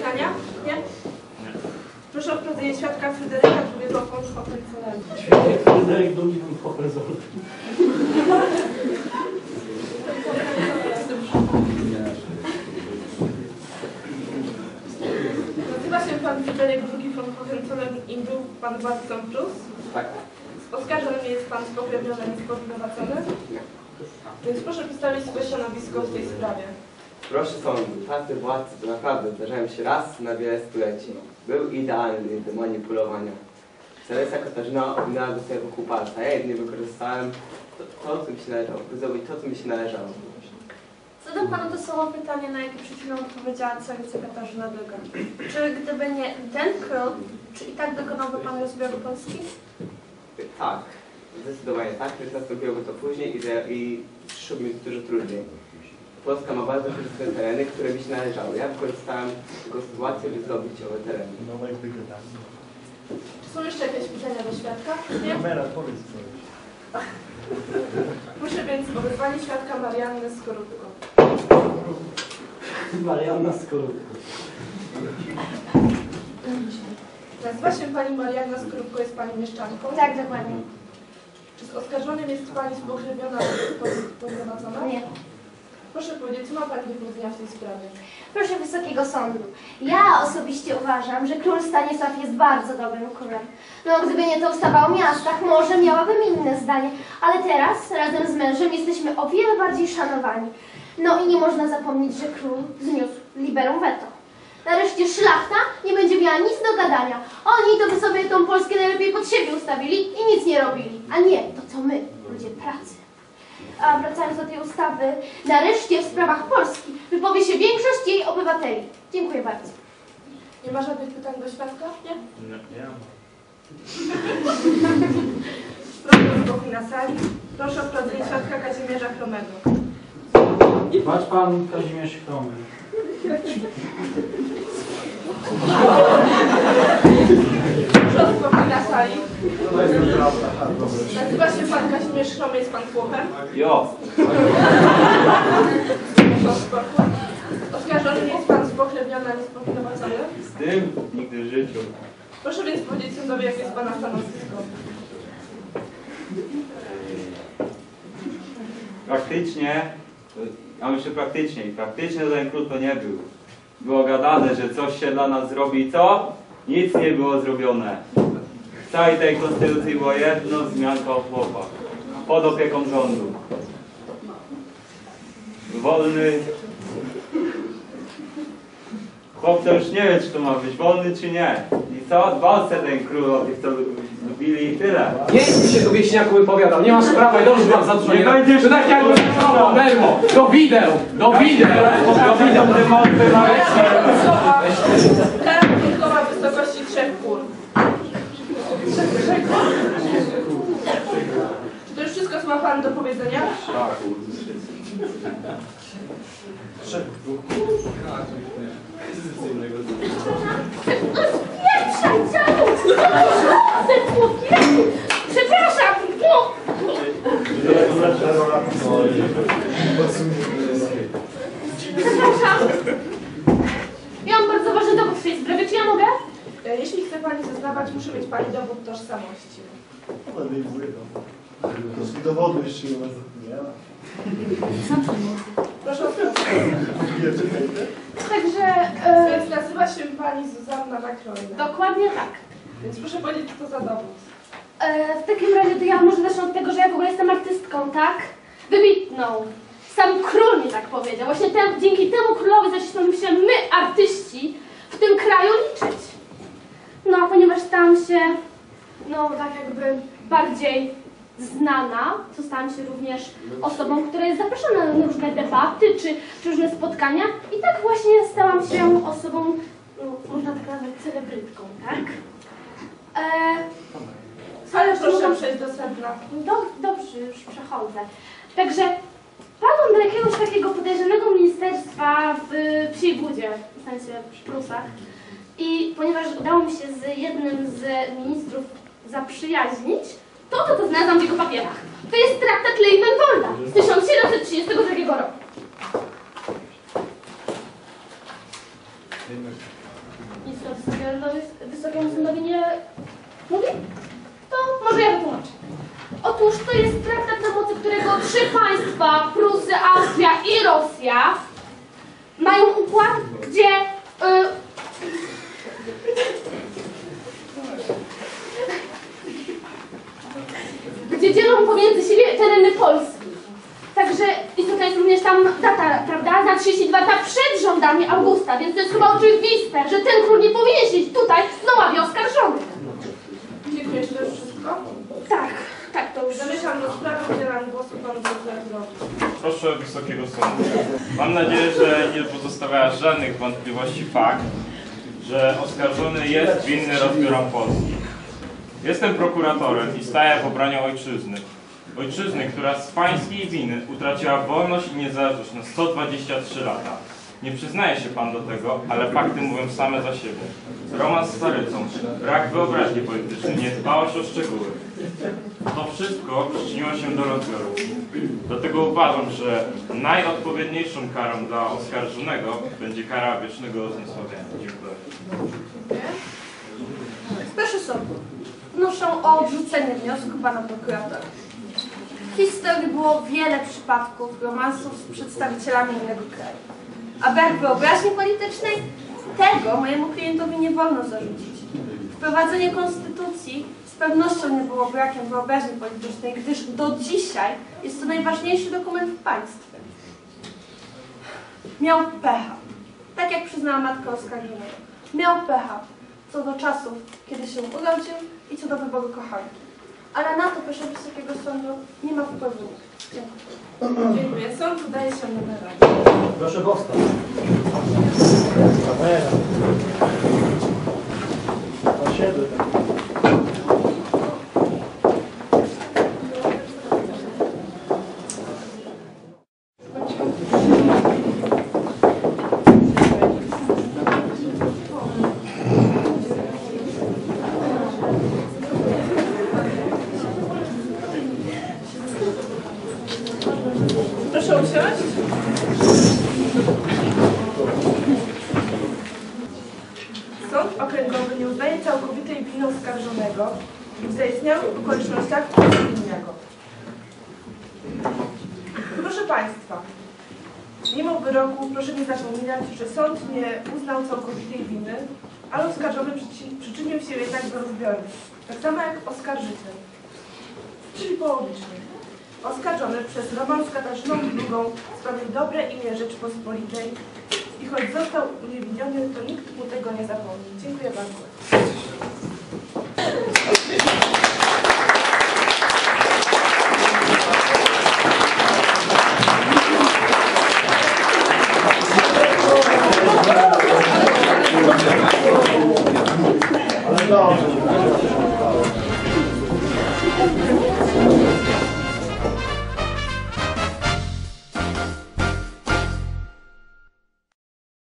pytania? Nie? Proszę o wprowadzenie świadka Fryderyka II von Hohenzollern. Świetnie, Fryderyk von Hohenzollern. Nazywa się pan Fryderyk II von Hohenzollern i był pan władcą Prus. Tak. Oskarżony jest pan spokrewniony i spowinowacony. Więc proszę przedstawić swoje stanowisko w tej sprawie. Proszę sądu, tacy władcy to naprawdę zdarzają się raz na wiele stuleci. Był idealny do manipulowania. Celesa Katarzyna owinęła go sobie wokół palca. Ja jedynie wykorzystałem to, to, co mi się należało. By zrobić to, co mi się należało. Zadam panu to samo pytanie, na jakie przed chwilą odpowiedziała carica Katarzyna II. Czy gdyby nie ten król, czy i tak dokonałby pan rozbioru Polski? Tak. Zdecydowanie tak, że nastąpiłoby to później i, że- i przyszłoby mi dużo trudniej. Polska ma bardzo korzystne tereny, które mi się należały. Ja wykorzystałem tego sytuację, by zdobyć owe tereny. No jak wygadamy. Czy są jeszcze jakieś pytania do świadka? Nie? Kamera, powiedz coś. Proszę więc o wezwanie świadka Marianny Skorupko. Marianna Skorupko. Nazywa się pani Marianna Skorupko, jest pani mieszczanką? Tak, dokładnie. Czy z oskarżonym jest pani spokrewniona lub spowinowacona? Nie. Proszę powiedzieć, co ma pani do powiedzenia w tej sprawie? Proszę Wysokiego Sądu, ja osobiście uważam, że król Stanisław jest bardzo dobrym królem. No, gdyby nie to ustawa o miastach, może miałabym inne zdanie, ale teraz razem z mężem jesteśmy o wiele bardziej szanowani. No i nie można zapomnieć, że król zniósł liberum veto. Nareszcie szlachta nie będzie miała nic do gadania. Oni to by sobie tą Polskę najlepiej pod siebie ustawili i nic nie robili. A nie to, co my, ludzie pracy. A wracając do tej ustawy, nareszcie w sprawach Polski wypowie się większość jej obywateli. Dziękuję bardzo. Nie ma żadnych pytań do świadka? Nie? Nie, nie. Proszę o spokój na sali. Proszę o wprowadzenie świadka Kazimierza Chromego. Bacz pan Kazimierz Chromy. Proszę o spokój na sali. A. Nazywa się pan Kazimierz Chromy, jest pan chłopem? Jo! Oskarżony nie jest pan spokrewniony ani spowinowacony? Z tym nigdy w życiu. Proszę więc powiedzieć sądowi, jakie jest pana stanowisko. Praktycznie, a myślę praktycznie, i praktycznie ten król to nie był. Było gadane, że coś się dla nas zrobi, co? Nic nie było zrobione. W całej tej konstytucji było jedno wzmianka o chłopach. Pod opieką rządu. Wolny. Chłop to już nie wie, czy to ma być wolny, czy nie. I co? Se ten król o tych, co lubili i tyle. Mi się tu wieśniaku wypowiadał, nie masz prawa i dobrze mam za dużo Nie będziesz To tak jak wypowiadał. Bermo, do wideł, do wideł, do wideł. Kara punktowa w wysokości trzech kur. Czy to już wszystko, co ma pan do powiedzenia? Przepraszam! No. Przepraszam! Ja mam bardzo ważny dowód w tej sprawie, czy ja mogę? E, Jeśli chce pani zeznawać, muszę mieć pani dowód tożsamości. Ale nie błyną. Do dowodu jeszcze nie ma. Proszę o. Także, e, nazywa się pani Zuzanna Makrojna. dokładnie tak. Więc proszę powiedzieć, co to za dowód. E, w takim razie to ja może zacznę od tego, że ja w ogóle jestem artystką, tak? Wybitną. Sam król mi tak powiedział. Właśnie tem, dzięki temu królowi zaczęliśmy się my, artyści, w tym kraju liczyć. No, a ponieważ stałam się, no tak jakby bardziej znana, to stałam się również osobą, która jest zapraszana na różne debaty czy, czy różne spotkania i tak właśnie stałam się osobą, no, można tak nazwać, celebrytką, tak? E, Ale proszę mogę- przejść do sedna. do, dobrze, już przechodzę. Także padłam do jakiegoś takiego podejrzanego ministerstwa w Psiej Budzie, w sensie w Prusach. I ponieważ udało mi się z jednym z ministrów zaprzyjaźnić, to to, to znalazłam w jego papierach. To jest traktat Leymenwolda z 1732 roku. To wysokiemu, wysokiemu sądowi nie mówi? To może ja wytłumaczę. Otóż to jest traktat, na mocy którego trzy państwa, Prusy, Austria i Rosja, mają układ, gdzie pomiędzy siebie tereny Polski. Także istotna jest również tam data, prawda, za 32 lata przed rządami Augusta, więc to jest chyba oczywiste, że ten król nie powinien siedzieć tutaj na ławie oskarżonych. Dziękuję, czy to już wszystko? Tak, tak, to już. Zamykam rozprawę, udzielam głosu panu prokuratorowi. Proszę Wysokiego Sądu. Mam nadzieję, że nie pozostawia żadnych wątpliwości fakt, że oskarżony jest winny rozbiorom Polski. Jestem prokuratorem i staję w obronie ojczyzny. Ojczyzny, która z pańskiej winy utraciła wolność i niezależność na 123 lata. Nie przyznaje się pan do tego, ale fakty mówią same za siebie. Romans z Starycą, brak wyobraźni politycznej, niedbałość o szczegóły. To wszystko przyczyniło się do rozbioru. Dlatego uważam, że najodpowiedniejszą karą dla oskarżonego będzie kara wiecznego zniesławienia. Dziękuję. Proszę sądu, wnoszę o odrzucenie wniosku pana prokuratora. Historii było wiele przypadków romansów z przedstawicielami innego kraju. A brak wyobraźni politycznej? Tego mojemu klientowi nie wolno zarzucić. Wprowadzenie konstytucji z pewnością nie było brakiem wyobraźni politycznej, gdyż do dzisiaj jest to najważniejszy dokument w państwie. Miał pecha, tak jak przyznała matka oskarżonego. Miał pecha co do czasów, kiedy się urodził i co do wyboru kochanki. Ale na to, proszę Wysokiego Sądu, nie ma wpływu nikt. Dziękuję. Dziękuję. Sąd udaje się na radę. Proszę powstać. Osiedle takie. Proszę usiąść. Sąd okręgowy nie uznaje całkowitej winy oskarżonego w zaistniałych okolicznościach winnego. Proszę Państwa, mimo wyroku proszę nie zapominać, że sąd nie uznał całkowitej winy, ale oskarżony przyczynił się jednak do rozbioru, tak samo jak oskarżyciel, czyli połowiczny. Oskarżony przez Roman z Katarzyną II sprawił dobre imię Rzeczypospolitej i choć został uniewinniony, to nikt mu tego nie zapomni. Dziękuję bardzo.